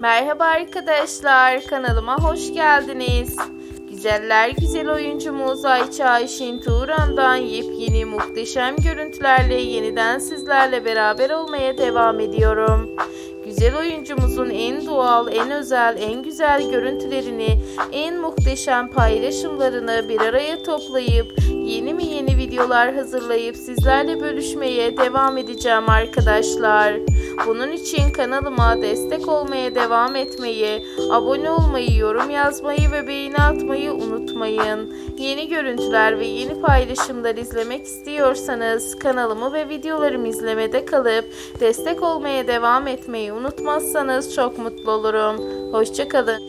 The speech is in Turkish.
Merhaba arkadaşlar, kanalıma hoş geldiniz. Güzeller güzel oyuncumuz Ayça Ayşin Turan'dan yepyeni muhteşem görüntülerle yeniden sizlerle beraber olmaya devam ediyorum. Güzel oyuncumuzun en doğal, en özel, en güzel görüntülerini, en muhteşem paylaşımlarını bir araya toplayıp yeni mi yeni videolar hazırlayıp sizlerle bölüşmeye devam edeceğim arkadaşlar. Bunun için kanalıma destek olmaya devam etmeyi, abone olmayı, yorum yazmayı ve beğeni atmayı unutmayın. Yeni görüntüler ve yeni paylaşımlar izlemek istiyorsanız kanalımı ve videolarımı izlemede kalıp destek olmaya devam etmeyi unutmazsanız çok mutlu olurum. Hoşçakalın.